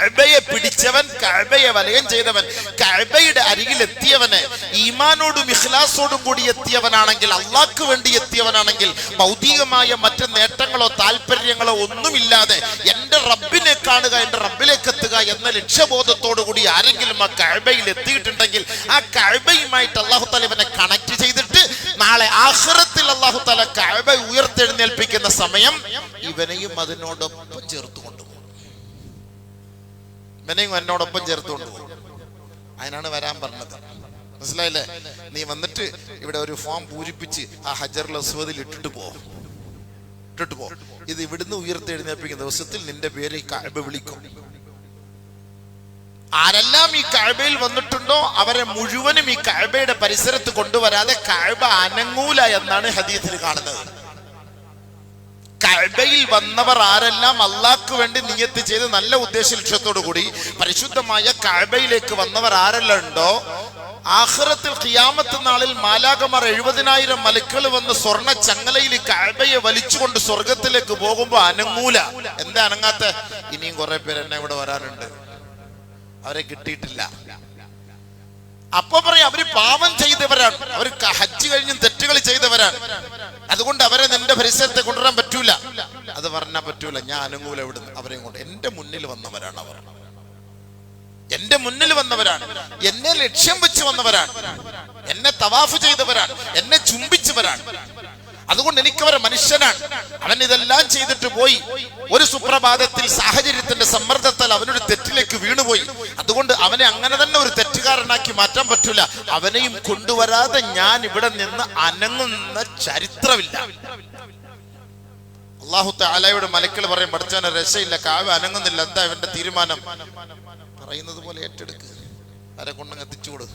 കഅബയെ പിടിച്ചവൻ കഅബയെ വലയം ചെയ്തവൻ കഅബയുടെ അരികിൽ എത്തിയവന് ഈമാനോടും ഇഖ്ലാസോടും കൂടി എത്തിയവനാണെങ്കിൽ അള്ളാഹ്ക്ക് വേണ്ടി എത്തിയവനാണെങ്കിൽ ഭൗതികമായ മറ്റ് നേട്ടങ്ങളോ താല്പര്യങ്ങളോ ഒന്നുമില്ലാതെ എന്റെ റബ്ബിനെ കാണുക എന്റെ റബ്ബിലേക്ക് എത്തുക എന്ന ലക്ഷ്യബോധത്തോടു കൂടി ആരെങ്കിലും ആ കഴബയിൽ എത്തിയിട്ടുണ്ടെങ്കിൽ ആ കഴബയുമായിട്ട് അള്ളാഹു താല ഇവനെ കണക്ട് ചെയ്തിട്ട് നാളെ ആഹ്റത്തിൽ അള്ളാഹു താല കഴബ ഉയർത്തെഴുന്നേൽപ്പിക്കുന്ന സമയം ഇവനെയും അതിനോടൊപ്പം ചേർത്തുകൊണ്ടു ഇവനെയും എന്നോടൊപ്പം ചേർത്തുകൊണ്ട് പോകും. അതിനാണ് വരാൻ പറഞ്ഞത്. മനസ്സിലായില്ലേ? നീ വന്നിട്ട് ഇവിടെ ഒരു ഫോം പൂരിപ്പിച്ച് ആ ഹജർ അസ്വദിൽ ഇട്ടിട്ട് പോ. ഇട്ടിട്ട് പോ. ഇത് ഇവിടുന്ന് ഉയർത്തെഴുന്നേൽപ്പിക്കുന്ന ദിവസത്തിൽ നിന്റെ പേര് ഈ വിളിക്കും. ആരെല്ലാം ഈ കഅബയിൽ വന്നിട്ടുണ്ടോ അവരെ മുഴുവനും ഈ കഅബയുടെ പരിസരത്ത് കൊണ്ടുവരാതെ കഅബ അനങ്ങൂല എന്നാണ് ഹദീത്തിൽ കാണുന്നത്. കഅബയിൽ വന്നവർ ആരെല്ലാം അള്ളാഹ്ക്ക് വേണ്ടി നിയത്ത് ചെയ്ത് നല്ല ഉദ്ദേശ ലക്ഷ്യത്തോടു കൂടി പരിശുദ്ധമായ കഅബയിലേക്ക് വന്നവർ ആരെല്ലാം ഉണ്ടോ? ആഹ്റത്തിൽ ഖിയാമത്ത് നാളിൽ മാലാകമാർ എഴുപതിനായിരം മലക്കൾ വന്ന് സ്വർണ ചങ്ങലയിൽ കഴബയെ വലിച്ചുകൊണ്ട് സ്വർഗത്തിലേക്ക് പോകുമ്പോ അനങ്ങൂല. എന്താ അനങ്ങാത്ത? ഇനിയും കുറെ പേര് എന്നെ ഇവിടെ വരാറുണ്ട്. അവരെ കിട്ടിയിട്ടില്ല. അപ്പൊ പറയാം അവർ പാപം ചെയ്തവരാണ്. അവർ ഹജ്ജ് കഴിഞ്ഞും തെറ്റുകൾ ചെയ്തവരാണ്. അതുകൊണ്ട് അവരെ നിന്റെ പരിസരത്തെ കൊണ്ടുവരാൻ പറ്റൂല. അത് പറഞ്ഞാൽ പറ്റൂല. ഞാൻ അനുകൂല ഇവിടുന്ന് അവരെ കൊണ്ട് എന്റെ മുന്നിൽ വന്നവരാണ് അവർ. എന്റെ മുന്നിൽ വന്നവരാണ്. എന്നെ ലക്ഷ്യം വെച്ച് വന്നവരാണ്. എന്നെ തവാഫ് ചെയ്തവരാണ്. എന്നെ ചുംബിച്ചവരാണ്. അതുകൊണ്ട് എനിക്ക് എനിക്കവരെ മനുഷ്യനാണ്. അവൻ ഇതെല്ലാം ചെയ്തിട്ട് പോയി. ഒരു സുപ്രഭാതത്തിൽ സാഹചര്യത്തിന്റെ സമ്മർദ്ദത്താൽ അവനൊരു തെറ്റിലേക്ക് വീണുപോയി. അതുകൊണ്ട് അവനെ അങ്ങനെ തന്നെ ഒരു തെറ്റുകാരനാക്കി മാറ്റാൻ പറ്റില്ല. അവനെയും കൊണ്ടുവരാതെ ഞാൻ ഇവിടെ നിന്ന് അനങ്ങുന്ന ചരിത്രമില്ല. അള്ളാഹു താലയുടെ മലക്കൾ പറയും പഠിച്ചാൻ രസയില്ല കാവ അനങ്ങുന്നില്ല. എന്താ ഇവന്റെ തീരുമാനം? പറയുന്നത് പോലെ ഏറ്റെടുക്കുക ആരെ കൊണ്ടങ്ങ് എത്തിച്ചുകൊടു.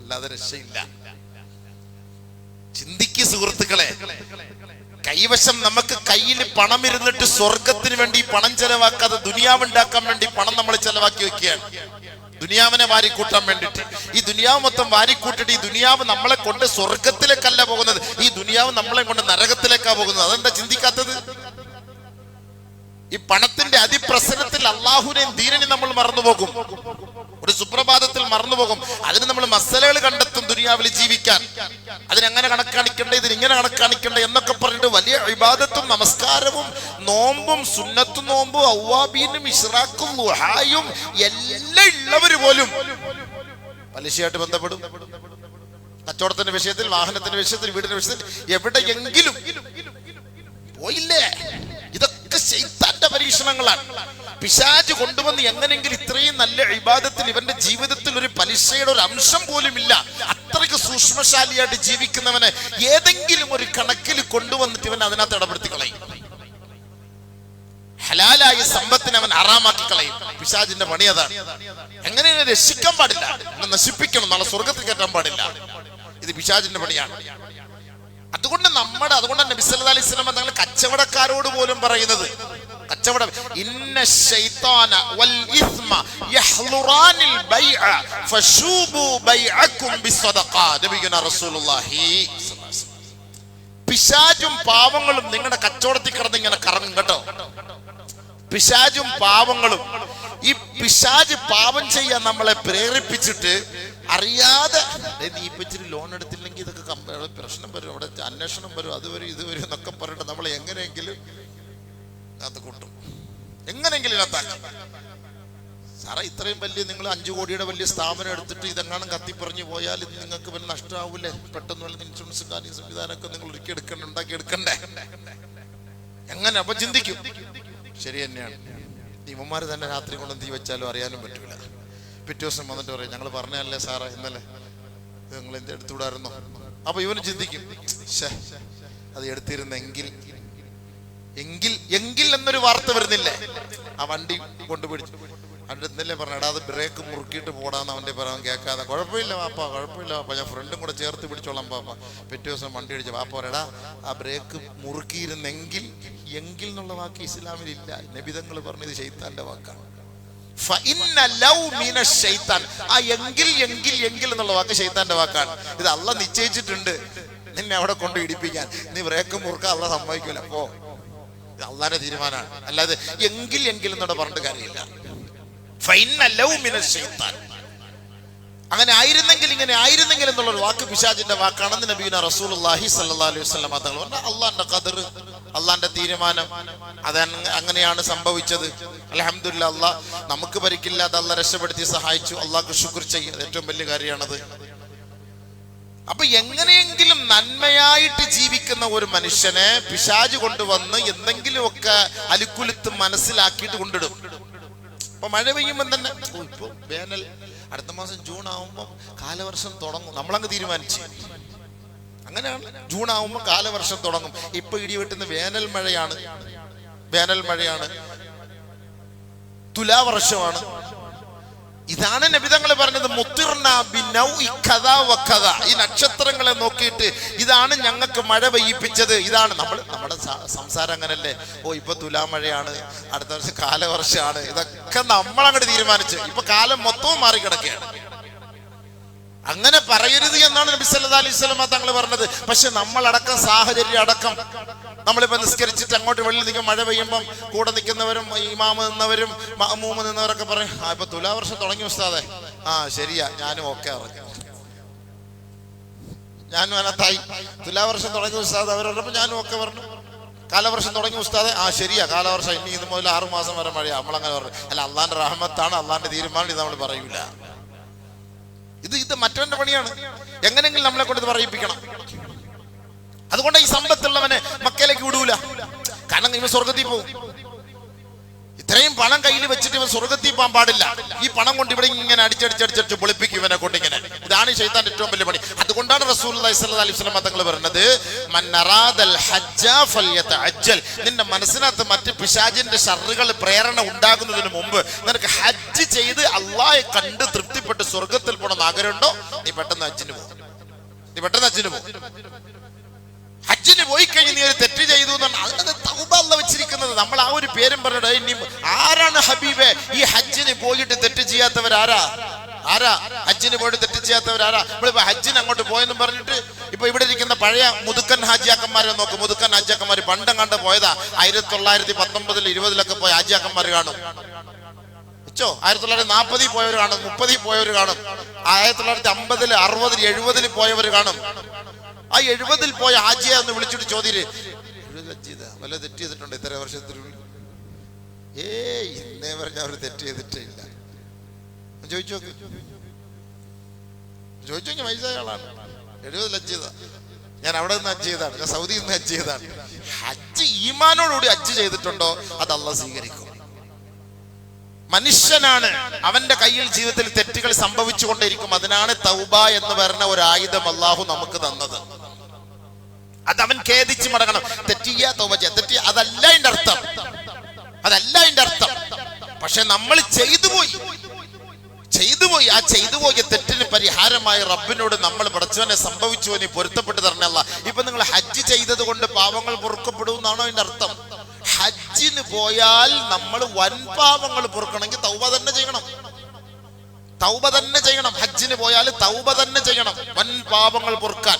അല്ലാതെ രക്ഷയില്ല. ചിന്തിക്ക് സുഹൃത്തുക്കളെ. കൈവശം നമുക്ക് കയ്യിൽ പണം ഇരുന്നിട്ട് സ്വർഗത്തിന് വേണ്ടി പണം ചെലവാക്കാതെ ദുനിയാവ് ഉണ്ടാക്കാൻ വേണ്ടി പണം നമ്മൾ ചെലവാക്കി വെക്കുകയാണ്. ദുനിയാവിനെ വാരിക്കൂട്ടാൻ വേണ്ടിട്ട് ഈ ദുനിയാവ് മൊത്തം വാരിക്കൂട്ടിട്ട് ഈ ദുനിയാവ് നമ്മളെ കൊണ്ട് സ്വർഗത്തിലേക്കല്ല പോകുന്നത്. ഈ ദുനിയാവ് നമ്മളെ കൊണ്ട് നരകത്തിലേക്കാ പോകുന്നത്. അതെന്താ ചിന്തിക്കാത്തത്? ഈ പണത്തിന്റെ അതിപ്രസരത്തിൽ അള്ളാഹുവിനെയും ദീനനെയും നമ്മൾ മറന്നുപോകും. ഒരു സുപ്രഭാതത്തിൽ മറന്നുപോകും അതിന് നമ്മൾ മസലകൾ കണ്ടെത്തും ദുനിയാവിൽ ജീവിക്കാൻ. അതിനെങ്ങനെ കണക്കാണിക്കണ്ടേ ഇതിന് ഇങ്ങനെ കണക്കാണിക്കണ്ടേ എന്നൊക്കെ പറഞ്ഞിട്ട് വലിയ വിവാദത്തും നമസ്കാരവും നോമ്പും സുന്നത്തും നോമ്പും ഔവാബീനും ഇഷ്റാഖും ലുഹായും എല്ലാം ഉള്ളവര് പോലും പലിശയായിട്ട് ബന്ധപ്പെടും. കച്ചവടത്തിന്റെ വിഷയത്തിൽ വാഹനത്തിന്റെ വിഷയത്തിൽ വീടിന്റെ വിഷയത്തിൽ എവിടെയെങ്കിലും പോയില്ലേ? ശൈത്താന്റെ പരീക്ഷണങ്ങളാണ്. പിശാജ് കൊണ്ടുവന്ന് എങ്ങനെങ്കിലും ഇത്രയും നല്ല ഇബാദത്തിൽ ഇവന്റെ ജീവിതത്തിൽ ഒരു പലിശയുടെ ഒരു അംശം പോലും ഇല്ല അത്രയ്ക്ക് സൂക്ഷ്മശാലിയായിട്ട് ജീവിക്കുന്നവനെ ഏതെങ്കിലും ഒരു കണക്കിൽ കൊണ്ടുവന്നിട്ട് ഇവൻ അതിനകത്ത് ഇടപെടുത്തി കളയും. ഹലാലായ സമ്പത്തിനെ അവൻ ആറാമാക്കി കളയും. പിശാജിന്റെ പണി അതാണ് എങ്ങനെ രക്ഷിക്കാൻ പാടില്ല? നശിപ്പിക്കണം. നാളെ സ്വർഗത്തിൽ കയറ്റാൻ പാടില്ല. ഇത് പിശാജിന്റെ പണിയാണ്. അതുകൊണ്ട് നമ്മുടെ അതുകൊണ്ട് നബി സല്ലല്ലാഹു അലൈഹി സ്വലം തങ്ങൾ കച്ചവടക്കാരോട് പോലും പറയുന്നത്. കച്ചവടം ഇന്ന ശൈത്താന വൽ ഇസ്മ യഹ്ലുറാനിൽ ബൈഅ ഫശൂബു ബൈഅക്കും ബിസ്സദഖ. നബിയുന റസൂലുള്ളാഹി പിശാചും പാവങ്ങളും നിങ്ങളുടെ കച്ചവടത്തിൽ കിടന്ന് ഇങ്ങനെ കറങ്ങും കേട്ടോ. പിശാചും പാവങ്ങളും ഈ പിശാജ് പാവം ചെയ്യാൻ നമ്മളെ പ്രേരിപ്പിച്ചിട്ട് അറിയാതെ "ദേ, നീ ഇപ്പൊ ഇച്ചിരി ലോൺ എടുത്തില്ലെങ്കിൽ ഇതൊക്കെ കമ്പ- അവിടെ പ്രശ്നം വരും അവിടെ അന്വേഷണം വരും അത് വരും ഇത് വരും എന്നൊക്കെ പറഞ്ഞിട്ട് നമ്മൾ എങ്ങനെയെങ്കിലും അത് കൂട്ടും. എങ്ങനെയെങ്കിലും ഇതിനകത്താക്കും. സാറേ ഇത്രയും വലിയ നിങ്ങൾ അഞ്ചു കോടിയുടെ വലിയ സ്ഥാപനം എടുത്തിട്ട് ഇതെങ്ങാനും കത്തിപ്പറഞ്ഞു പോയാൽ ഇത് നിങ്ങൾക്ക് വലിയ നഷ്ടമാവൂലേ പെട്ടെന്ന് വല്ല ഇൻഷുറൻസും കാര്യം സംവിധാനമൊക്കെ നിങ്ങൾ ഒരുക്കി എടുക്കണ്ട ഉണ്ടാക്കി എടുക്കണ്ടേ? എങ്ങനെ? അപ്പൊ ചിന്തിക്കും. ശരി തന്നെയാണ്. ഇവന്മാർ തന്നെ രാത്രി കൊണ്ട് തീ വെച്ചാലും അറിയാനും പറ്റൂല. പിറ്റേ ദിവസം വന്നിട്ട് പറയും ഞങ്ങൾ പറഞ്ഞല്ലേ സാറേ ഇന്നലെ? നിങ്ങൾ എന്ത് എടുത്തുവിടായിരുന്നോ അപ്പൊ ഇവന് ചിന്തിക്കും "ശ്ശേ, അത് എടുത്തിരുന്നെങ്കിൽ എങ്കിൽ എങ്കിൽ എന്നൊരു വാർത്ത വരുന്നില്ലേ? ആ വണ്ടി കൊണ്ടുപിടിച്ചു. അവന്റെ ഇന്നലെ പറഞ്ഞു എടാ അത് ബ്രേക്ക് മുറുക്കിയിട്ട് പോടാന്ന് അവന്റെ പറയാൻ കേൾക്കാതെ. കുഴപ്പമില്ല വാപ്പ കുഴപ്പമില്ല വാപ്പ. ഞാൻ ഫ്രണ്ടും കൂടെ ചേർത്ത് പിടിച്ചോളാം പാപ്പ. പിറ്റേ ദിവസം വണ്ടി അടിച്ച വാപ്പ പറയടാ ആ ബ്രേക്ക് മുറുക്കിയിരുന്നെങ്കിൽ എങ്കിൽ എന്നുള്ള വാക്ക് ഇസ്ലാമിൽ ഇല്ല നബിതങ്ങൾ പറഞ്ഞത് ശൈത്താന്റെ വാക്കാണ്. ആ എങ്കിൽ എങ്കിൽ എങ്കിൽ എന്നുള്ള വാക്ക് ഷെയ്ത്താന്റെ വാക്കാണ്. ഇത് അള്ള നിശ്ചയിച്ചിട്ടുണ്ട്. നിന്നെ അവിടെ കൊണ്ട് ഇടിപ്പിക്കാൻ. നീ വ്രേക്കും മുറുക്കാൻ അള്ള സമ്മതിക്കൂല. പോ. ഇത് അള്ളാന്റെ തീരുമാനമാണ്. അല്ലാതെ എങ്കിൽ എങ്കിൽ എന്നോട് പറഞ്ഞിട്ട് കാര്യമില്ല. അങ്ങനെ ആയിരുന്നെങ്കിൽ ഇങ്ങനെ ആയിരുന്നെങ്കിൽ എന്നുള്ള ഒരു വാക്ക് പിശാജിന്റെ വാക്കാണെന്ന് നബീന റസൂൽ അള്ളാഹി സല്ലാ അലൈഹി വസല്ലം തങ്ങൾ അള്ളാന്റെ ഖദർ. അള്ളാന്റെ തീരുമാനം. അത് അങ്ങനെയാണ് സംഭവിച്ചത്. അൽഹംദുലില്ലാ അള്ളാഹ് നമുക്ക് പരിക്കില്ലാതെ അല്ല രക്ഷപ്പെടുത്തി സഹായിച്ചു. അള്ളാഹ് ശുക്ർ ചെയ്യുക ഏറ്റവും വലിയ കാര്യമാണത്. അപ്പൊ എങ്ങനെയെങ്കിലും നന്മയായിട്ട് ജീവിക്കുന്ന ഒരു മനുഷ്യനെ പിശാജ് കൊണ്ടുവന്ന് എന്തെങ്കിലുമൊക്കെ അലുക്കുലുത്ത് മനസ്സിലാക്കിയിട്ട് കൊണ്ടിടും. ഇപ്പൊ മഴ പെയ്യുമ്പോൾ തന്നെ ഇപ്പൊ വേനൽ. അടുത്ത മാസം ജൂൺ ആവുമ്പോൾ കാലവർഷം തുടങ്ങും. നമ്മളങ്ങ് തീരുമാനിച്ചു. അങ്ങനെയാണ്. ജൂൺ ആവുമ്പോൾ കാലവർഷം തുടങ്ങും. ഇപ്പൊ ഇടിവെട്ടുന്ന വേനൽ മഴയാണ്. വേനൽ മഴയാണ്. തുലാവർഷമാണ്. ഇതാണ് നബിതങ്ങൾ പറഞ്ഞത് മുത്തിർണ. ഈ നക്ഷത്രങ്ങളെ നോക്കിയിട്ട് ഇതാണ് ഞങ്ങൾക്ക് മഴ പെയ്യിപ്പിച്ചത്. ഇതാണ് നമ്മൾ നമ്മുടെ സംസാരം അങ്ങനല്ലേ? ഓ ഇപ്പൊ തുലാമഴയാണ് അടുത്ത വർഷം കാലവർഷമാണ്. ഇതൊക്കെ നമ്മൾ അങ്ങോട്ട് തീരുമാനിച്ചു. ഇപ്പൊ കാലം മൊത്തവും മാറിക്കിടക്കുകയാണ്. അങ്ങനെ പറയരുത് എന്നാണ് നബി സല്ലല്ലാഹു അലൈഹി സ്വലമ തങ്ങൾ പറഞ്ഞത്. പക്ഷെ നമ്മളടക്കം സാഹചര്യം അടക്കം നമ്മളിപ്പോ നിസ്കരിച്ചിട്ട് അങ്ങോട്ട് വെള്ളി നിൽക്കും മഴ പെയ്യുമ്പം കൂടെ നിൽക്കുന്നവരും ഇമാമ് നിന്നവരും മഅമൂമ് നിന്നവരൊക്കെ പറയും ആ ഇപ്പൊ തുലാവർഷം തുടങ്ങി ഉസ്താദെ. ആ ശരിയാ ഞാനും ഒക്കെ ഇറങ്ങി ഞാനും അതിനകത്തായി തുലാവർഷം തുടങ്ങി ഉസ്താദ് അവരോടൊപ്പം ഞാനും ഒക്കെ പറഞ്ഞു. കാലവർഷം തുടങ്ങി ഉസ്താദെ. ആ ശരിയാ കാലവർഷം ഇനി ഇത് മുതൽ ആറുമാസം വരെ മഴയാ. നമ്മളങ്ങനെ പറഞ്ഞു. അല്ല അള്ളാന്റെ റഹ്മത്താണ് അള്ളാന്റെ തീരുമാനം ഇത് നമ്മൾ പറയൂല. ഇത് ഇത് മറ്റവന്റെ പണിയാണ്. എങ്ങനെങ്കിലും നമ്മളെ കൊണ്ട് ഇത് പറയിപ്പിക്കണം. അതുകൊണ്ട് ഈ സമ്പത്തുള്ളവനെ മക്കയിലേക്ക് വിടൂല. കാരണം ഇവ സ്വർഗത്തിൽ പോകും ഇത്രയും പണം കയ്യിൽ വെച്ചിട്ട് ഇവൻ സ്വർഗത്തിൽ പോകാൻ പാടില്ല. ഈ പണം കൊണ്ട് ഇവിടെ ഇങ്ങനെ അടിച്ചടിച്ചടിച്ചടിച്ച് പൊളിപ്പിക്കും ഇവനെ കൊണ്ട് ഇങ്ങനെ. ഇതാണ് ചെയ്താൻ ഏറ്റവും വലിയ പണി. അതുകൊണ്ടാണ് റസൂൽ അലൈഹി സ്വലം തങ്ങൾ പറയുന്നത് "മന്നറാദൽ ഹജ്ജ ഫല്യതഅജ്ജൽ." നിന്റെ മനസ്സിനകത്ത് മറ്റ് പിശാജിന്റെ ഷറുകൾ പ്രേരണ ഉണ്ടാകുന്നതിന് മുമ്പ് നിനക്ക് ഹജ്ജ് ചെയ്ത് അള്ളാഹെ കണ്ട് തൃപ്തിപ്പെട്ട് സ്വർഗത്തിൽ പോകണമെന്ന് ആഗ്രഹമുണ്ടോ നീ പെട്ടെന്ന് ഹജ്ജിന് പോകും നീ പെട്ടെന്ന് ഹജ്ജിന് പോകും ഹജ്ജിന് പോയി കഴിഞ്ഞ് നീ ഒരു തെറ്റ് ചെയ്തു എന്നാണ് അല്ല വെച്ചിരിക്കുന്നത്. നമ്മൾ ആ ഒരു പേരും പറഞ്ഞിട്ട് ഇനി ആരാണ് ഹബീബെ? ഈ ഹജ്ജിന് പോയിട്ട് തെറ്റ് ചെയ്യാത്തവരാരാ? ആരാ? ഹജ്ജിന് പോയിട്ട് തെറ്റ് ചെയ്യാത്തവരാരാ? നമ്മളിപ്പോ ഹജ്ജിന് അങ്ങോട്ട് പോയെന്ന് പറഞ്ഞിട്ട് ഇപ്പൊ ഇവിടെ ഇരിക്കുന്ന പഴയ മുതുക്കൻ ഹാജിയാക്കന്മാരെ നോക്ക്. മുതുക്കൻ ഹാജിയാക്കന്മാർ പണ്ടം കണ്ട് പോയതാ. ആയിരത്തി തൊള്ളായിരത്തി പത്തൊമ്പതിൽ ഇരുപതിലൊക്കെ പോയ ഹാജിയാക്കന്മാർ കാണും. വെച്ചോ ആയിരത്തി തൊള്ളായിരത്തി നാൽപ്പതിൽ പോയവർ കാണും. മുപ്പതിൽ പോയവർ കാണും. ആയിരത്തി തൊള്ളായിരത്തി അമ്പതിൽ അറുപതിൽ എഴുപതിൽ പോയവർ കാണും. ആ എഴുപതിൽ പോയ ആജിയ എന്ന് വിളിച്ചിട്ട് ചോദ്യം വല്ല തെറ്റ് ചെയ്തിട്ടുണ്ട് ഇത്ര വർഷത്തിനുള്ളിൽ? ഏ ഇന്നേ പറഞ്ഞ അവർ തെറ്റ് ചെയ്തിട്ടേ ഇല്ല ചോദിച്ചു ചോദിച്ചു വയസ്സായ ആളാണ്. എഴുപതിൽ ഹജ്ജ് ചെയ്ത. ഞാൻ അവിടെ നിന്ന് ഹജ്ജ് ചെയ്താണ്. ഞാൻ സൗദിയിൽ നിന്ന് ഹജ്ജ് ചെയ്താണ്. ഹജ്ജ് ഈമാനോടുകൂടി ഹജ്ജ് ചെയ്തിട്ടുണ്ടോ? അത് അല്ല സ്വീകരിക്കും. മനുഷ്യനാണ്. അവന്റെ കയ്യിൽ ജീവിതത്തിൽ തെറ്റുകൾ സംഭവിച്ചുകൊണ്ടിരിക്കും അതിനാണ് തൗബ എന്ന് പറഞ്ഞ ഒരു ആയുധം അള്ളാഹു നമുക്ക് തന്നത്. അത് അവൻ ഖേദിച്ച് മടങ്ങണം. തെറ്റിയ തൗബ ചെയ്യ. തെറ്റിയ അതല്ല അതിന്റെ അർത്ഥം. അതല്ല അതിന്റെ അർത്ഥം. പക്ഷെ നമ്മൾ ചെയ്തു പോയി. ചെയ്തു പോയി. ആ ചെയ്തു പോയ തെറ്റിന് പരിഹാരമായി റബ്ബിനോട് നമ്മൾ പഠിച്ചവനെ സംഭവിച്ചു പൊരുത്തപ്പെട്ട് തരണല്ല ഇപ്പൊ നിങ്ങൾ ഹജ്ജ് ചെയ്തത് കൊണ്ട് പാവങ്ങൾ പൊറുക്കപ്പെടും എന്നാണോ അതിന്റെ അർത്ഥം? ഹജ്ജിന് പോയാൽ നമ്മൾ വൻ പാവങ്ങൾ പൊറുക്കണമെങ്കിൽ തൗബ തന്നെ ചെയ്യണം. തൗബ തന്നെ ചെയ്യണം. ഹജ്ജിന് പോയാൽ തൗബ തന്നെ ചെയ്യണം. വൻ പാപങ്ങൾ പൊറുക്കാൻ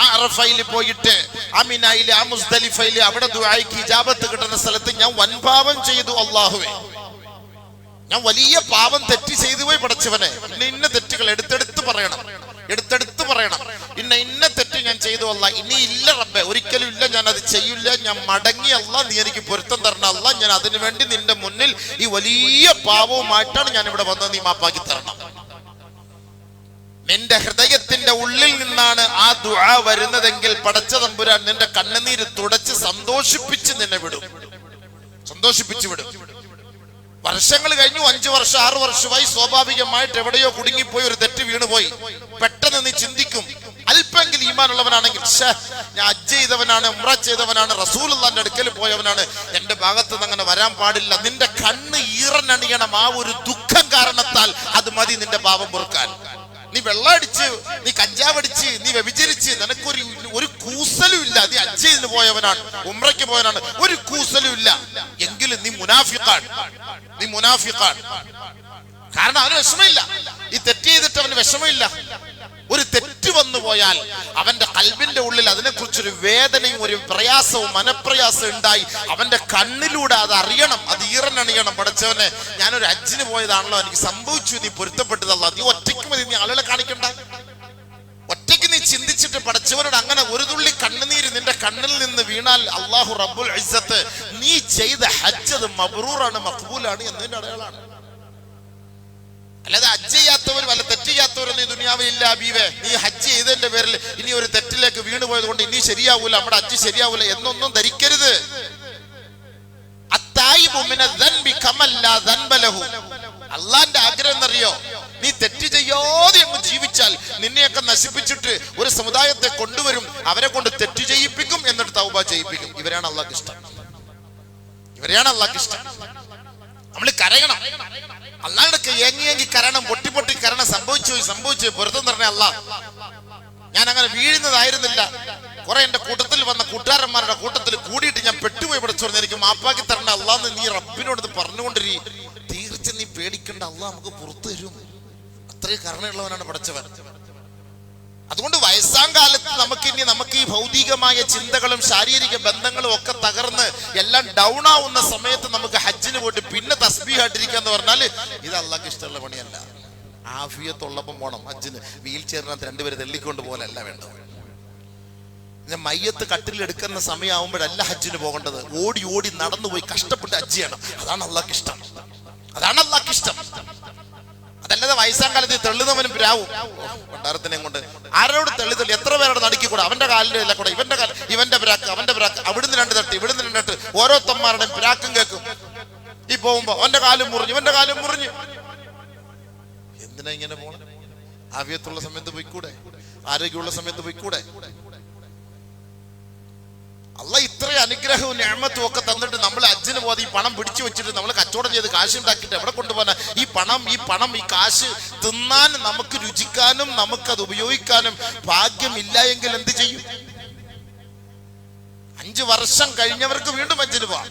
അറഫയിൽ പോയിട്ട് ആ മിനായിൽ ആ മുസ്തലിഫയിൽ അവിടെ ദുആയ്ക്ക് ഇജാബത്ത് കിട്ടുന്ന സ്ഥലത്ത് ഞാൻ വൻ പാപം ചെയ്തു അള്ളാഹുവേ ഞാൻ വലിയ പാപം തെറ്റി ചെയ്തു പോയി പടച്ചവനെ. ഇന്ന ഇന്ന തെറ്റുകൾ എടുത്തെടുത്ത് പറയണം. എടുത്തെടുത്ത് പറയണം. ഇന്ന ഇന്ന തെറ്റ് ഞാൻ ചെയ്തു അല്ല. ഇനി ഇല്ല റബ്ബെ. ഒരിക്കലും ഇല്ല ഞാൻ അത് ചെയ്യില്ല. ഞാൻ മടങ്ങി അല്ല. നീ എനിക്ക് പൊരുത്തം തരണം അല്ല. ഞാൻ അതിനു വേണ്ടി നിന്റെ മുന്നിൽ ഈ വലിയ പാപവുമായിട്ടാണ് ഞാൻ ഇവിടെ വന്നത്. നീ മാപ്പാക്കി തരണം. നിന്റെ ഹൃദയത്തിന്റെ ഉള്ളിൽ നിന്നാണ് ആ ദുആ വരുന്നതെങ്കിൽ പടച്ച തമ്പുരാൻ നിന്റെ കണ്ണുനീര് തുടച്ച് സന്തോഷിപ്പിച്ച് നിന്നെ വിടും. സന്തോഷിപ്പിച്ചു വിടും. വർഷങ്ങൾ കഴിഞ്ഞു അഞ്ചു വർഷം ആറു വർഷമായി സ്വാഭാവികമായിട്ട് എവിടെയോ കുടുങ്ങിപ്പോയി ഒരു തെറ്റ് വീണുപോയി. പെട്ടെന്ന് നീ ചിന്തിക്കും അല്പെങ്കിലും ഈമാനുള്ളവനാണെങ്കിൽ "ശ്ശേ, ഞാൻ അജ്ജ് ചെയ്തവനാണ് ഉമ്ര ചെയ്തവനാണ് റസൂലുള്ളാന്റെ അടുക്കൽ പോയവനാണ്. എന്റെ ഭാഗത്ത് നിന്ന് അങ്ങനെ വരാൻ പാടില്ല. നിന്റെ കണ്ണ് ഈറനണിയണം. ആ ഒരു ദുഃഖം കാരണത്താൽ അത് മതി നിന്റെ പാപം പൊറുക്കാൻ. നീ വെള്ളമടിച്ച് നീ കഞ്ചാവടിച്ച് നീ വ്യഭിചരിച്ച് നിനക്കൊരു ഒരു കൂസലും ഇല്ല. നീ അജ്ജയിൽ പോയവനാണ് ഉമ്രയ്ക്ക് പോയവനാണ്. ഒരു കൂസലും ഇല്ല. എങ്കിലും നീ മുനാഫിഖാണ്. നീ മുനാഫിഖാണ്. കാരണം അവന് വിഷമമില്ല. ഈ തെറ്റ് ചെയ്തിട്ട് അവന് വിഷമമില്ല. ഒരു തെറ്റ് വന്നു പോയാൽ അവന്റെ കൽവിന്റെ ഉള്ളിൽ അതിനെക്കുറിച്ചൊരു വേദനയും ഒരു പ്രയാസവും മനപ്രയാസവും ഉണ്ടായി. അവന്റെ കണ്ണിലൂടെ അത് അറിയണം അത് ഈറനണിയണം പഠിച്ചവനെ ഞാനൊരു അജ്ജിന് പോയതാണല്ലോ എനിക്ക് സംഭവിച്ചു നീ പൊരുത്തപ്പെട്ടതല്ല. നീ ഒറ്റയ്ക്ക് മതി നീ ആളുകളെ കാണിക്കണ്ട. ഒറ്റയ്ക്ക് നീ ചിന്തിച്ചിട്ട് പഠിച്ചവനോട് അങ്ങനെ ഒരു തുള്ളി കണ്ണുനീര് നിന്റെ കണ്ണിൽ നിന്ന് വീണാൽ അള്ളാഹു റബ്ബുൽ നീ ചെയ്ത ഹജ്ജത് മബ്രൂറാണ് മക്ബൂലാണ് എന്നതിന്റെ അടയാളാണ് അല്ലാതെ ഹജ്ജ് ചെയ്യാത്തവർ വല്ല തെറ്റ് ചെയ്യാത്തവരൊന്നും ഈ ദുനിയാവിൽ ഇല്ല അബീവേ നീ ഹജ്ജ് ചെയ്തതിന്റെ പേരിൽ ഇനി ഒരു തെറ്റിലേക്ക് വീണ് പോയത് കൊണ്ട് ഇനി ശരിയാവൂല നമ്മുടെ ഹജ്ജ് ശരിയാവൂല എന്നൊന്നും ധരിക്കരുത്. അള്ളാന്റെ ആഗ്രഹം എന്നറിയോ? നീ തെറ്റ് ചെയ്യാതെ അങ്ങ് ജീവിച്ചാൽ നിന്നെയൊക്കെ നശിപ്പിച്ചിട്ട് ഒരു സമുദായത്തെ കൊണ്ടുവരും അവരെ കൊണ്ട് തെറ്റ് ചെയ്യിപ്പിക്കും എന്നിട്ട് തൗബ ചെയ്യിപ്പിക്കും. ഇവരാണ് അള്ളാഹ് ഇഷ്ടം. ഇവരെയാണ് അള്ളാഹ് ഇഷ്ടം. നമ്മൾ കരയണം. അള്ളാഹുടെ ഏങ്ങി ഏങ്ങി കരണം പൊട്ടി പൊട്ടി കരണം സംഭവിച്ചു സംഭവിച്ചു. പൊരുത്തം തരണേ അല്ല ഞാൻ അങ്ങനെ വീഴുന്നതായിരുന്നില്ല. കുറെ എന്റെ കൂട്ടത്തിൽ വന്ന കൂട്ടുകാരന്മാരുടെ കൂട്ടത്തിൽ കൂടിയിട്ട് ഞാൻ പെട്ടുപോയി പഠിച്ചു എനിക്ക് മാപ്പാക്കി തരണ്ട അല്ലാന്ന് നീ റബ്ബിനോട് പറഞ്ഞുകൊണ്ടിരി. തീർച്ച നീ പേടിക്കണ്ട. അല്ല നമുക്ക് പുറത്തു തരും. അത്രയും കരുണയുള്ളവനാണ് പഠിച്ചവൻ അതുകൊണ്ട് വയസ്സാം കാലത്ത് നമുക്ക് ഇനി നമുക്ക് ഈ ഭൗതികമായ ചിന്തകളും ശാരീരിക ബന്ധങ്ങളും ഒക്കെ തകർന്ന് എല്ലാം ഡൗൺ ആവുന്ന സമയത്ത് നമുക്ക് ഹജ്ജിന് പോയിട്ട് പിന്നെ തസ്ബീഹായിട്ടിരിക്കുക എന്ന് പറഞ്ഞാൽ ഇത് അള്ളാഹ് ഇഷ്ടമുള്ള പണിയല്ല. ആഫിയത്തുള്ളപ്പം പോണം ഹജ്ജിന്. വീൽ ചെയറിനകത്ത് രണ്ടുപേരെ തെള്ളിക്കൊണ്ട് പോലല്ല വേണ്ടത്. പിന്നെ മയ്യത്ത് കട്ടിലെടുക്കുന്ന സമയമാകുമ്പോഴല്ല ഹജ്ജിന് പോകേണ്ടത്. ഓടി ഓടി നടന്നു പോയി കഷ്ടപ്പെട്ട് ഹജ്ജ് ചെയ്യണം. അതാണ് അള്ളാഹ്ക്ക് ഇഷ്ടം. അതാണ് അള്ളാഹ്ക്ക് ഇഷ്ടം. അതല്ലാതെ വയസ്സാം കാലത്ത് തെള്ളുന്നവനും രാവും കൊട്ടാരത്തിനെ കൊണ്ട് ആരോട് തെള്ളി തെള്ളി? എത്ര പേരോട് നടുക്കി കൂടെ അവന്റെ കാലിന്റെ ഇല്ല കൂടെ. ഇവന്റെ കാല ഇവന്റെ പിരാക്ക് അവന്റെ പിരാക്ക് അവിടുന്ന് രണ്ട് തട്ട് ഇവിടുന്ന് രണ്ട് തട്ട്. ഓരോരുത്തന്മാരുടെയും പിരാക്കും കേൾക്കും. ഈ പോകുമ്പോ അവന്റെ കാലും മുറിഞ്ഞു ഇവന്റെ കാലും മുറിഞ്ഞു. എന്തിനാ ഇങ്ങനെ പോണം? ആവിയത്തുള്ള സമയത്ത് പോയിക്കൂടെ? ആരോഗ്യമുള്ള സമയത്ത് പോയിക്കൂടെ? അല്ല ഇത്രയും അനുഗ്രഹവും ഞാമത്തും ഒക്കെ തന്നിട്ട് നമ്മൾ അജ്ജിന് പോകാതെ ഈ പണം പിടിച്ചു വെച്ചിട്ട് നമ്മൾ കച്ചവടം ചെയ്ത് കാശ് ഉണ്ടാക്കിയിട്ട് എവിടെ കൊണ്ടുപോകാൻ ഈ പണം ഈ പണം ഈ കാശ് തിന്നാൻ നമുക്ക് രുചിക്കാനും നമുക്കത് ഉപയോഗിക്കാനും ഭാഗ്യമില്ല എങ്കിൽ എന്ത് ചെയ്യും? അഞ്ചു വർഷം കഴിഞ്ഞവർക്ക് വീണ്ടും അജ്ജിന് പോവാം.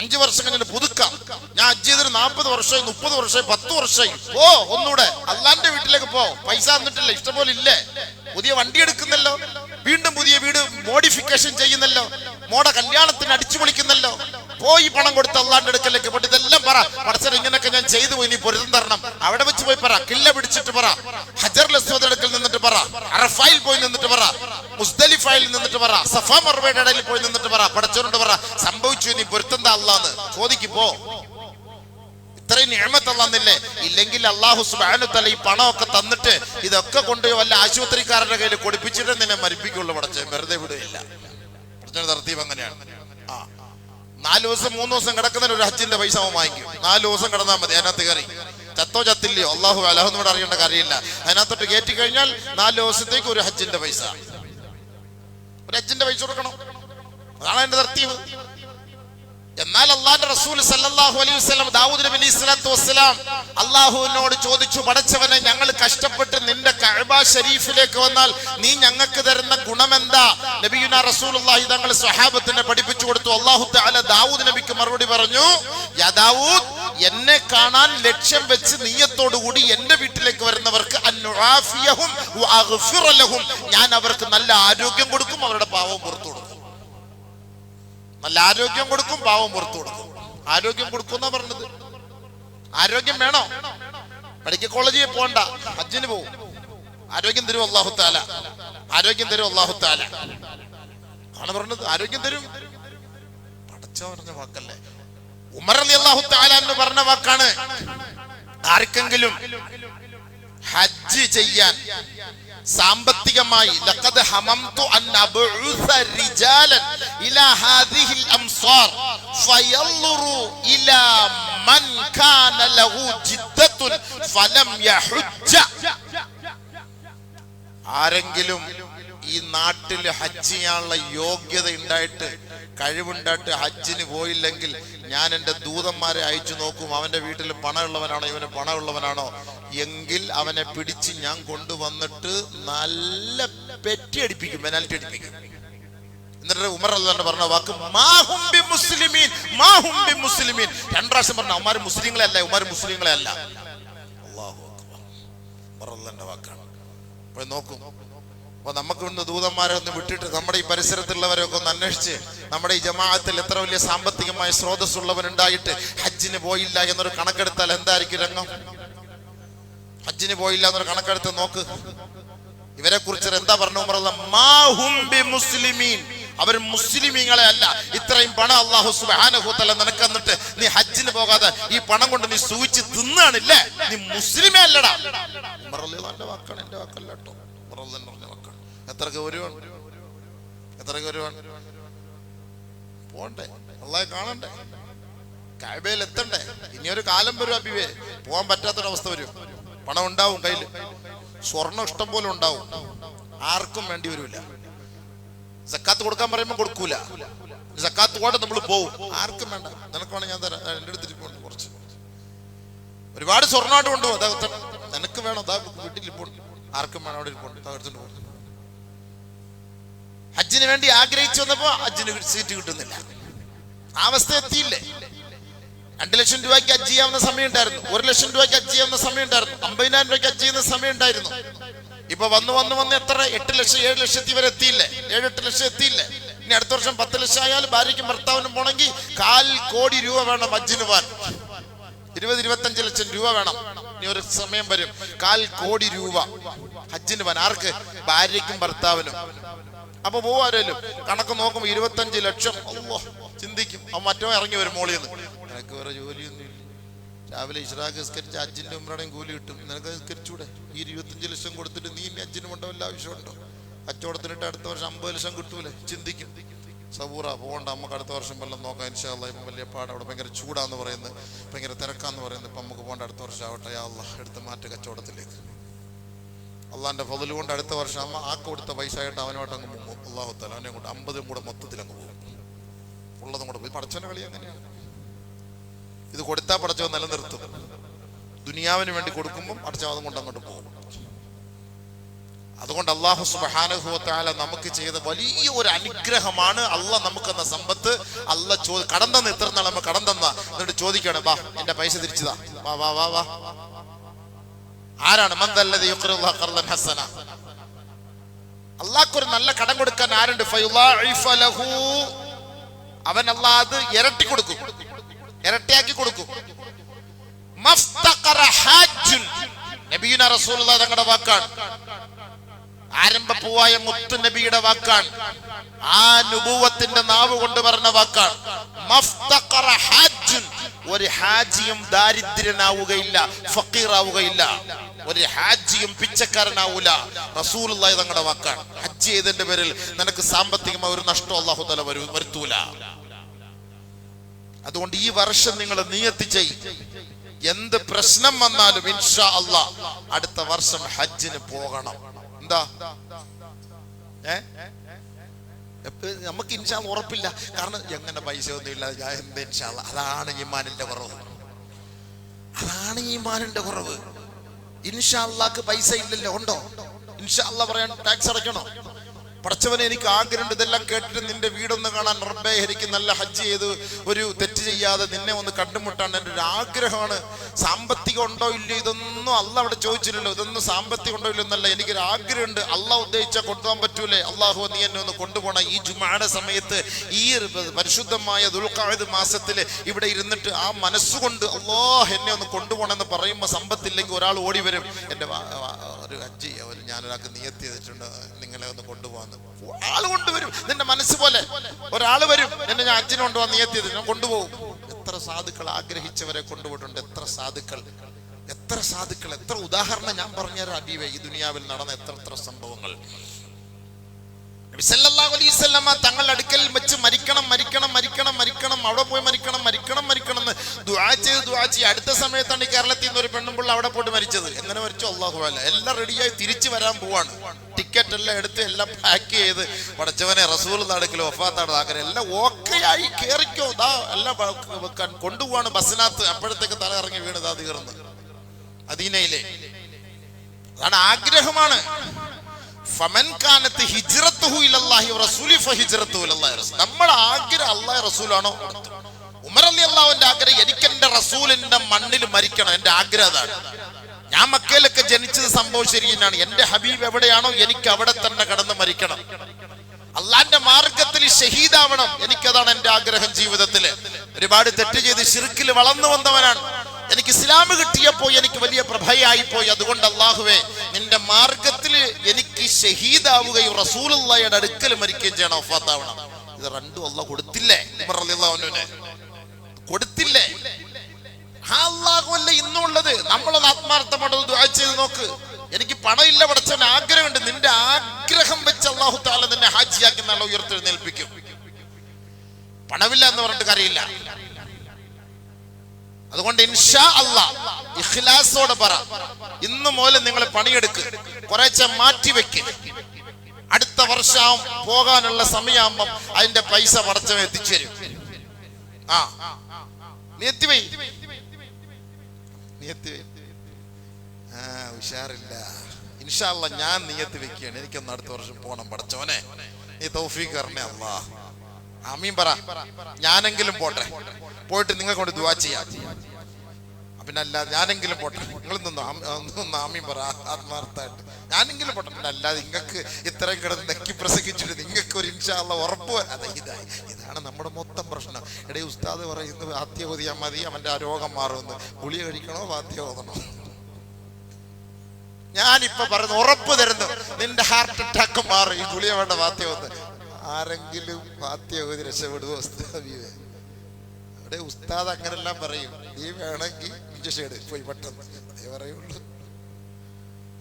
അഞ്ചു വർഷം കഴിഞ്ഞിട്ട് പുതുക്കാം. ഞാൻ അജ്ജ് ചെയ്തൊരു നാൽപ്പത് വർഷമായി മുപ്പത് വർഷമായി പത്ത് വർഷമായി. ഓ ഒന്നുകൂടെ അള്ളാന്റെ വീട്ടിലേക്ക് പോ. പൈസ തന്നിട്ടില്ല ഇഷ്ടംപോലെ ഇല്ലേ? പുതിയ വണ്ടി എടുക്കുന്നല്ലോ. വീണ്ടും പുതിയ വീട് മോഡിഫിക്കേഷൻ ചെയ്യുന്നല്ലോ. മോടെ കല്യാണത്തിന് അടിച്ചു പൊളിക്കുന്നല്ലോ. പോയി പണം കൊടുത്ത് അള്ളാന്റെ അടുക്കലേക്ക് പോയിട്ട് ഇതെല്ലാം പറ. പടച്ചൻ ഇങ്ങനെയൊക്കെ ഞാൻ ചെയ്തു പോയി. നീ പൊരുത്തം തരണം. അവിടെ വെച്ച് പോയി പറ. കില്ല പിടിച്ചിട്ട് പറ. ഹജർ ലസ്വദ് അടുക്കൽ നിന്നിട്ട് പറ. അറഫായിൽ പോയി നിന്നിട്ട് പറ. മുസ്ദലിഫായിൽ നിന്നിട്ട് പറ. സഫാ മർവയുടെ ഇടയിൽ പോയി നിന്നിട്ട് പറ. പടച്ചോനോട് പറ. സംഭവിച്ചു നീ പൊരുത്തം താ അല്ലാന്ന് ചോദിക്ക് പോ. ഇത്രയും നിയമത്ത് തന്നില്ലേ? ഇല്ലെങ്കിൽ അള്ളാഹു സുബാനു തല ഈ പണമൊക്കെ തന്നിട്ട് ഇതൊക്കെ കൊണ്ട് വല്ല ആശുപത്രിക്കാരുടെ കയ്യിൽ കൊടുപ്പിച്ചിട്ട് നിന്നെ മരിപ്പിക്കുള്ളൂ പടച്ചേ. വെറുതെ വിടുകയില്ല. തർത്തീവ് അങ്ങനെയാണ്. ആ. നാല് ദിവസം മൂന്ന് ദിവസം കിടക്കുന്നതിന് ഒരു ഹജ്ജിന്റെ പൈസ വാങ്ങിക്കും. നാല് ദിവസം കിടന്നാൽ മതി അതിനകത്ത് കയറി. ചത്തോ ചത്തില്ലയോ? അള്ളാഹു അലഹൊന്നും അറിയേണ്ട കാര്യമില്ല. അതിനകത്തോട്ട് കയറ്റി കഴിഞ്ഞാൽ നാല് ദിവസത്തേക്ക് ഒരു ഹജ്ജിന്റെ പൈസ. ഒരു ഹജ്ജിന്റെ പൈസ കൊടുക്കണം. അതാണ് എന്റെ തർത്തീവ് എന്നാൽ അള്ളാന്റെ റസൂൽ സല്ലാഹു അലൈഹി വസല്ലം ദാവൂദ് നബി അലൈഹി സ്വലാത്തു വസ്സലാം അള്ളാഹുവിനോട് ചോദിച്ചു പടച്ചവനെ ഞങ്ങൾ കഷ്ടപ്പെട്ട് നിന്റെ കഅബ ഷരീഫിലേക്ക് വന്നാൽ നീ ഞങ്ങൾക്ക് തരുന്ന ഗുണമെന്താ? നബിയുന റസൂലുള്ളാഹി തങ്ങൾ സ്വഹാബത്തിനെ പഠിപ്പിച്ചു കൊടുത്തു. അള്ളാഹു തആല ദാവൂദ് നബിക്ക് മറുപടി പറഞ്ഞു യാ ദാവൂദ് എന്നെ കാണാൻ ലക്ഷ്യം വെച്ച് നീയത്തോടുകൂടി എന്റെ വീട്ടിലേക്ക് വരുന്നവർക്ക് ഞാൻ അവർക്ക് നല്ല ആരോഗ്യം കൊടുക്കും അവരുടെ പാവം പുറത്തു കൊടുക്കും. നല്ല ആരോഗ്യം കൊടുക്കും പാവം പുറത്തു കൊടുക്കും. ആരോഗ്യം കൊടുക്കുന്ന പറഞ്ഞത്. ആരോഗ്യം വേണോ? മെഡിക്കൽ കോളേജിൽ പോണ്ട ഹജ്ജിന് പോവും. ആരോഗ്യം തരും അള്ളാഹു താല ആരോഗ്യം തരും അള്ളാഹു താല ആണ് പറഞ്ഞത്. ആരോഗ്യം തരും. പടച്ച പറഞ്ഞ വാക്കല്ലേ. ഉമർ അലി അള്ളാഹു താല എന്ന് പറഞ്ഞ വാക്കാണ്. ആർക്കെങ്കിലും ഹജ്ജ് ചെയ്യാൻ സാമ്പത്തികമായി ആരെങ്കിലും ഈ നാട്ടിൽ ഹജ്ജ് ചെയ്യാനുള്ള യോഗ്യത ഉണ്ടായിട്ട് കഴിവുണ്ടായിട്ട് ഹജ്ജിന് പോയില്ലെങ്കിൽ ഞാൻ എന്റെ ദൂതന്മാരെ അയച്ചു നോക്കും. അവന്റെ വീട്ടിൽ പണമുള്ളവനാണോ ഇവന് പണമുള്ളവനാണോ? എങ്കിൽ അവനെ പിടിച്ച് ഞാൻ കൊണ്ടുവന്നിട്ട് നല്ല പെറ്റി അടിപ്പിക്കും പെനാൽറ്റി അടിപ്പിക്കും. എന്നിട്ട് ഉമർ അല്ലാണ്ട് പറഞ്ഞ വാക്ക് മാഹുംബി മുസ്ലിമീൻ മാഹുംബി മുസ്ലിമീൻ രണ്ടു പ്രാവശ്യം പറഞ്ഞ ഉമാർ മുസ്ലിങ്ങളെ അല്ല ഉമാർ മുസ്ലിങ്ങളെ അല്ല അള്ളാഹു ഉമർ അല്ലാന്റെ വാക്കാണ്. അപ്പോൾ നോക്കും. അപ്പൊ നമുക്ക് ഇന്ന് ദൂതന്മാരെ ഒന്ന് വിട്ടിട്ട് നമ്മുടെ ഈ പരിസരത്തുള്ളവരൊക്കെ ഒന്ന് അന്വേഷിച്ച് നമ്മുടെ ഈ ജമാഅത്തിൽ എത്ര വലിയ സാമ്പത്തികമായ സ്രോതസ് ഉള്ളവരുണ്ടായിട്ട് ഹജ്ജിന് പോയില്ല എന്നൊരു കണക്കെടുത്താൽ എന്തായിരിക്കും രംഗം? ഹജ്ജിന് പോയില്ല എന്നൊരു കണക്കെടുത്ത് നോക്ക്. ഇവരെ കുറിച്ച് എന്താ പറഞ്ഞു മുസ്ലിമീൻ അവർ മുസ്ലിമീങ്ങളെ അല്ല. ഇത്രയും പണം അള്ളാഹു സുബാനഹൂത്തല്ല നിനക്ക് എന്നിട്ട് നീ ഹജ്ജിന് പോകാതെ ഈ പണം കൊണ്ട് നീ സൂചിച്ച് തിന്നാണില്ലേ? നീ മുസ്ലിമേ അല്ലടാ. എന്റെ വാക്കാണ് എന്റെ വാക്കല്ല പറഞ്ഞ വാക്കാണ്. എത്ര ഗൗരവമാണ് എത്ര ഗൗരവമാണ് പോണ്ടേ. അള്ളാഹെ കാണണ്ടേ. കായബയിൽ എത്തണ്ടേ. ഇനിയൊരു കാലം വരും അബിവേ. പോകാൻ പറ്റാത്തൊരവസ്ഥ വരും. പണം ഉണ്ടാവും കയ്യിൽ സ്വർണം ഇഷ്ടം പോലെ ഉണ്ടാവും. ആർക്കും വേണ്ടി വരില്ല സക്കാത്ത് കൊടുക്കാൻ പറയുമ്പോൾ കൊടുക്കൂല. സക്കാത്ത് കൂടെ നമ്മൾ പോവും. ആർക്കും വേണ്ട. നിനക്ക് വേണം ഞാൻ തരാം. എന്റെ അടുത്ത് ഇരിപ്പുണ്ട് കുറച്ച്. ഒരുപാട് സ്വർണമായിട്ട് കൊണ്ടുപോകും. അതാ നിനക്ക് വേണം. അതാ വീട്ടിൽ ഇപ്പോൾ ആർക്കും വേണം അവിടെ ഇരിപ്പുണ്ട് തകർത്തുകൊണ്ട് പോകും ഹജ്ജിന് വേണ്ടി ആഗ്രഹിച്ചു വന്നപ്പോ ഹജ്ജിന് സീറ്റ് കിട്ടുന്നില്ല. അവസ്ഥ എത്തിയില്ലേ? രണ്ട് ലക്ഷം രൂപയ്ക്ക് ഹജ്ജ് ചെയ്യാവുന്ന സമയം ഉണ്ടായിരുന്നു ഒരു ലക്ഷം രൂപയ്ക്ക് ഹജ്ജ് ചെയ്യാവുന്ന സമയം ഉണ്ടായിരുന്നു അമ്പതിനായിരം രൂപയ്ക്ക് ഹജ്ജ് ചെയ്യുന്ന സമയം ഉണ്ടായിരുന്നു ഇപ്പൊ വന്ന് വന്ന് വന്ന് എത്ര? എട്ട് ലക്ഷം ഏഴ് ലക്ഷത്തി വരെ എത്തിയില്ലേ? ഏഴ് എട്ട് ലക്ഷം എത്തിയില്ലേ? ഇനി അടുത്ത വർഷം പത്ത് ലക്ഷം ആയാലും ഭാര്യയ്ക്കും ഭർത്താവിനും പോണെങ്കിൽ കാൽ കോടി രൂപ വേണം ഹജ്ജിന് പോവാൻ. ഇരുപത് ഇരുപത്തഞ്ച് ലക്ഷം രൂപ വേണം. ഇനി ഒരു സമയം വരും. കാൽ കോടി രൂപ ഹജ്ജിന് പോവാൻ. ആർക്ക്? ഭാര്യയ്ക്കും ഭർത്താവിനും. അപ്പൊ പോവാരല്ലോ കണക്ക് നോക്കുമ്പോ ഇരുപത്തഞ്ച് ലക്ഷം. ചിന്തിക്കും. അവൻ മറ്റോ ഇറങ്ങി വരും മോളിൽ നിന്ന്. നിനക്ക് വേറെ ജോലിയൊന്നുമില്ല. രാവിലെ ഇഷ്റാഖ് നിസ്കരിച്ച് അജ്ജിന്റെ ഉമ്മറയുടെയും കൂലി കിട്ടും. നിനക്ക് നിസ്കരിച്ചൂടെ? ഈ ഇരുപത്തഞ്ച് ലക്ഷം കൊടുത്തിട്ട് നീ ഇനി അജ്ജിന് എല്ലാ വല്ല ആവശ്യമുണ്ടോ? കച്ചവടത്തിനിട്ട് അടുത്ത വർഷം അമ്പത് ലക്ഷം കിട്ടൂലേ? ചിന്തിക്കും. സബൂറ പോകണ്ട. നമുക്ക് അടുത്ത വർഷം വല്ലതും നോക്കാം. ഇൻഷാല്ല ഇപ്പം വലിയ പാട്. അവിടെ ഭയങ്കര ചൂടാന്ന് പറയുന്നത്. ഭയങ്കര തിരക്കാന്ന് പറയുന്നത്. ഇപ്പം നമുക്ക് പോകേണ്ട. അടുത്ത വർഷം ആവട്ടെ. അല്ല എടുത്ത് മാറ്റ കച്ചവടത്തിലേക്ക്. അള്ളാന്റെ ഫതിൽ കൊണ്ട് അടുത്ത വർഷം അമ്മ ആ കൊടുത്ത പൈസ ആയിട്ട് അവനോട്ട് അങ്ങ് മുങ്ങും. അള്ളാഹു തല അവനെ കൊണ്ട് അമ്പതും കൂടെ മൊത്തത്തിൽ അങ്ങ് പോകും. ഉള്ളതും കൂടെ പോയി. പടച്ചവന്റെ കളി അങ്ങനെയാണ്. ഇത് കൊടുത്താൽ പടച്ചവൻ നിലനിർത്തും. ദുനിയാവിന് വേണ്ടി കൊടുക്കുമ്പോൾ പടച്ചവൻ അതും കൊണ്ട് അങ്ങോട്ട് പോകും. അതുകൊണ്ട് അള്ളാഹു സുബാനുഭവത്താല നമുക്ക് ചെയ്ത വലിയ ഒരു അനുഗ്രഹമാണ് അല്ല നമുക്ക് എന്ന സമ്പത്ത്. അല്ല ചോ കടം തന്ന ഇത്ര നാൾ നമ്മൾ കടം തന്ന. എന്നിട്ട് ചോദിക്കണം വാ എന്റെ പൈസ തിരിച്ചതാ. വാ വാ വാ വാ ആരാണ്? ഹസന. അള്ളാഹ്ക്കൊരു നല്ല കടം കൊടുക്കാൻ ആരുണ്ട്? അവൻ അള്ളാഹ് അത് ഇരട്ടി കൊടുക്കും. ഇരട്ടിയാക്കി കൊടുക്കും. നബിയുന റസൂലുള്ളാഹി തങ്ങളുടെ വാക്കാണ്. ആരംഭ പൂവായ മുത്തു നബിയുടെ വാക്കാണ്. ആ നുബൂവത്തിന്റെ നാവ് കൊണ്ട് പറഞ്ഞ വാക്കാണ്. ഒരു ഹാജിയും ദാരിദ്ര്യനാവുകയില്ല ഫക്കീറാവുകയില്ല. ഒരു ഹാജിയും പിച്ചക്കാരനാവൂല. റസൂലുള്ളാഹി തങ്ങളുടെ വാക്കാണ്. ഹജ്ജ് ചെയ്തതിന്റെ പേരിൽ നിനക്ക് സാമ്പത്തികമായ ഒരു നഷ്ടം അള്ളാഹു തല വരുത്തൂല. അതുകൊണ്ട് ഈ വർഷം നിങ്ങൾ നിയത്തി ചെയ് എന്ത് പ്രശ്നം വന്നാലും ഇൻഷാ അല്ല അടുത്ത വർഷം ഹജ്ജിന് പോകണം. എന്താ? ഏ? നമുക്ക് ഇൻഷാ ഉറപ്പില്ല. കാരണം എങ്ങനെ പൈസ ഒന്നും ഇല്ല എന്ത് ഇൻഷാ അതാണ് ഈമാനിന്റെ കുറവ്. അതാണ് ഈമാനിന്റെ കുറവ്. ഇൻഷാ അള്ളാക്ക് പൈസ ഇല്ലല്ലോ ഉണ്ടോ? ഇൻഷാ അള്ളാ പറയാൻ ടാക്സ് അടയ്ക്കണോ? പടച്ചവനെ എനിക്ക് ആഗ്രഹമുണ്ട്. ഇതെല്ലാം കേട്ടിട്ട് നിന്റെ വീടൊന്ന് കാണാൻ റബ്ബേ നല്ല ഹജ്ജ് ചെയ്ത് ഒരു തെറ്റ് ചെയ്യാതെ നിന്നെ ഒന്ന് കണ്ടുമുട്ടാൻ എന്റെ ഒരു ആഗ്രഹമാണ്. സാമ്പത്തികം ഉണ്ടോ ഇല്ലയോ ഇതൊന്നും അല്ല അവിടെ ചോദിച്ചില്ലല്ലോ. ഇതൊന്നും സാമ്പത്തികം ഉണ്ടോ ഇല്ലയോ എന്നല്ല. എനിക്കൊരു ആഗ്രഹമുണ്ട്. അല്ല ഉദ്ദേശിച്ചാൽ കൊണ്ടുപോകാൻ പറ്റൂലേ. അള്ളാഹു നീ എന്നെ ഒന്ന് കൊണ്ടുപോകണം. ഈ ജുമാടെ സമയത്ത് ഈ പരിശുദ്ധമായ ദുൽഖായത് മാസത്തിൽ ഇവിടെ ഇരുന്നിട്ട് ആ മനസ്സുകൊണ്ട് അള്ളാഹ് എന്നെ ഒന്ന് കൊണ്ടുപോകണമെന്ന് പറയുമ്പോൾ സമ്പത്തില്ലെങ്കിൽ ഒരാൾ ഓടി വരും. എന്റെ ഒരു ഹജ്ജ് ഞാനൊരാൾക്ക് നിയത്തി ചെയ്തിട്ടുണ്ട്. നിങ്ങളെ ഒന്ന് കൊണ്ടുപോകാന്ന് ആൾ കൊണ്ടുവരും നിന്റെ മനസ്സ് പോലെ ഒരാൾ വരും. എന്നെ ഞാൻ അച്ഛനെ കൊണ്ടുപോകാൻ നിയത്തി ഞാൻ കൊണ്ടുപോകും. എത്ര സാധുക്കൾ ആഗ്രഹിച്ചവരെ കൊണ്ടുപോയിട്ടുണ്ട്. എത്ര സാധുക്കൾ. എത്ര സാധുക്കൾ. എത്ര ഉദാഹരണം ഞാൻ പറഞ്ഞുതരാം. അബീവേ ഈ ദുനിയാവിൽ നടന്ന എത്ര എത്ര സംഭവങ്ങൾ. വസല്ലമ തങ്ങളുടെ അടുക്കൽ വെച്ച് മരിക്കണം മരിക്കണം മരിക്കണം മരിക്കണം അവിടെ പോയി മരിക്കണം മരിക്കണം മരിക്കണം എന്ന് ദുആ ചെയ്ത് ദുആ ചെയ്ത്. അടുത്ത സമയത്താണ് ഈ കേരളത്തിൽ നിന്ന് ഒരു പെണ്ണുമ്പിള്ള അവിടെ പോയിട്ട് മരിച്ചത്. എങ്ങനെ മരിച്ചു? അള്ളാഹു അല്ല എല്ലാം റെഡിയായി തിരിച്ചു വരാൻ പോവാണ്. ടിക്കറ്റ് എല്ലാം എടുത്ത് എല്ലാം പാക്ക് ചെയ്ത് പടച്ചവനെ റസൂൽ നടക്കലോ ഒഫാത്താണ് ആഗ്രഹം. എല്ലാം ഓക്കെ ആയി കേറിക്കോ. ദാ എല്ലാം കൊണ്ടുപോവാണ് ബസ്സിനകത്ത്. അപ്പോഴത്തേക്ക് തല ഇറങ്ങി വീണ് ദാ തീർന്ന്. അദീനയിലെ അതാണ് ആഗ്രഹമാണ്. നമ്മുടെ ആഗ്രഹം അല്ലാഹി റസൂലാണോ ഉമർ അലി അള്ളാഹുവിന്റെ ആഗ്രഹം എനിക്ക് എന്റെ റസൂലിന്റെ മണ്ണിൽ മരിക്കണം. എന്റെ ആഗ്രഹം അതാണ്. ഞാൻ മക്കയിലൊക്കെ ജനിച്ചത് സംഭവം ശരി തന്നെയാണ് എന്റെ ഹബീബ് എവിടെയാണോ എനിക്ക് അവിടെ തന്നെ കടന്ന് മരിക്കണം. അള്ളാന്റെ മാർഗത്തിൽ ഷഹീദാവണം. എനിക്കതാണ് എന്റെ ആഗ്രഹം ജീവിതത്തിൽ. ഒരുപാട് തെറ്റ് ചെയ്ത് ശിർക്കിൽ വളർന്നു വന്നവനാണ്. എനിക്ക് ഇസ്ലാം കിട്ടിയപ്പോ എനിക്ക് വലിയ പ്രഭയായി പോയി. അതുകൊണ്ട് അള്ളാഹുവേ നിന്റെ മാർഗത്തിൽ എനിക്ക് ഷഹീദാവുകയും റസൂലുള്ളയുടെ അടുക്കൽ മരിക്കുകയും ചെയ്യണം ഒഫാത്താവണം ഇത് രണ്ടും അള്ളാഹ് കൊടുത്തില്ലേ? ഉമർ? കൊടുത്തില്ലേ? ആ അള്ളാഹുവല്ല ഇന്നും ഉള്ളത് നമ്മളൊന്ന് ആത്മാർത്ഥമായിട്ട് ദുആ ചെയ്ത് നോക്ക്. എനിക്ക് പണമില്ല പഠിച്ചവൻ ആഗ്രഹമുണ്ട്. നിന്റെ ആഗ്രഹം വെച്ച് അള്ളാഹു താല നിന്നെ ഹാജിയാക്കി നല്ല ഉയർത്തെഴുന്നേൽപ്പിക്കും. പണമില്ല എന്ന് പറഞ്ഞിട്ട് കാര്യമില്ല. അതുകൊണ്ട് ഇൻഷാ അല്ലാ ഇഖ്ലാസോടെ പറ. ഇന്ന് മുതൽ നിങ്ങൾ പണിയെടുക്ക്. കുറേശ്ശെ മാറ്റി വെക്ക്. അടുത്ത വർഷം പോകാനുള്ള സമയമാകുമ്പം അതിന്റെ പൈസ പടച്ചവൻ എത്തിച്ചേരും ആ. നീ എത്തിവൈ നിയത്ത് ആ ഉഷാറില്ല. ഇൻഷാല്ല ഞാൻ നിയത്ത് വെക്കുകയാണ്. എനിക്കൊന്ന് അടുത്ത വർഷം പോകണം പടച്ചോനെ നീ തൗഫീഖറിനെ കരണേ അല്ലാ ആമീൻ പറ. ഞാനെങ്കിലും പോട്ടെ. പോയിട്ട് നിങ്ങൾ കൊണ്ട് ദുവാ ചെയ്യാം. പിന്നെ അല്ലാതെ ഞാനെങ്കിലും പോട്ടെ. നിങ്ങൾ നിന്നും? ആമീൻ പറ. ആത്മാർത്ഥമായിട്ട്. ഞാനെങ്കിലും പോട്ടെ. പിന്നെ അല്ലാതെ നിങ്ങൾക്ക് ഇത്രയും കിടന്ന് നെക്കി പ്രസംഗിച്ചിട്ട് നിങ്ങൾക്ക് ഒരു ഇൻഷാല്ല ഉറപ്പ് അതെ ഇതായി ഇതാണ് നമ്മുടെ മൊത്തം പ്രശ്നം. ഇടേ ഉസ്താദ് പറയുന്നത് ഓതിയാൽ മതി. അവന്റെ ആ രോഗം മാറുമെന്ന്. ഗുളിക കഴിക്കണോ ഓതണോ? ഞാനിപ്പൊ പറയുന്നു ഉറപ്പ് തരുന്നു. നിന്റെ ഹാർട്ട് അറ്റാക്ക് മാറും. ഈ ഗുളിക വേണ്ട വാദ്യം ആരെങ്കിലും വാദ്യ ഓതി രക്ഷപ്പെടുവോ? ഉസ്താദിയെ അവിടെ ഉസ്താദ് അങ്ങനെല്ലാം പറയും. നീ വേണമെങ്കിൽ പോയി പെട്ടെന്ന് അതേ പറയുള്ളൂ.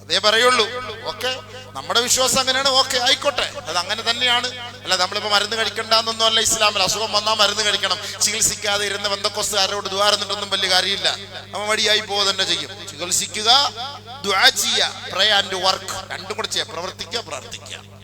അതേ പറയുള്ളൂ. ഓക്കെ? നമ്മുടെ വിശ്വാസം അങ്ങനെയാണ്. ഓക്കെ ആയിക്കോട്ടെ. അത് അങ്ങനെ തന്നെയാണ്. അല്ല നമ്മളിപ്പോ മരുന്ന് കഴിക്കണ്ടെന്നൊന്നും അല്ല ഇസ്ലാമിൽ. അസുഖം വന്നാൽ മരുന്ന് കഴിക്കണം. ചികിത്സിക്കാതെ ഇരുന്ന ബന്ധക്കൊസ്തുകാരോട് ദ്വാരുന്നിട്ടൊന്നും വലിയ കാര്യമില്ല. അവൻ വഴിയായി പോവുക തന്നെ ചെയ്യും. ചികിത്സിക്കുക ദ്വാ ചെയ്യുക. പ്രേ ആൻഡ് വർക്ക് രണ്ടും കൂടെ ചെയ്യുക പ്രവർത്തിക്കുക പ്രാർത്ഥിക്കുക.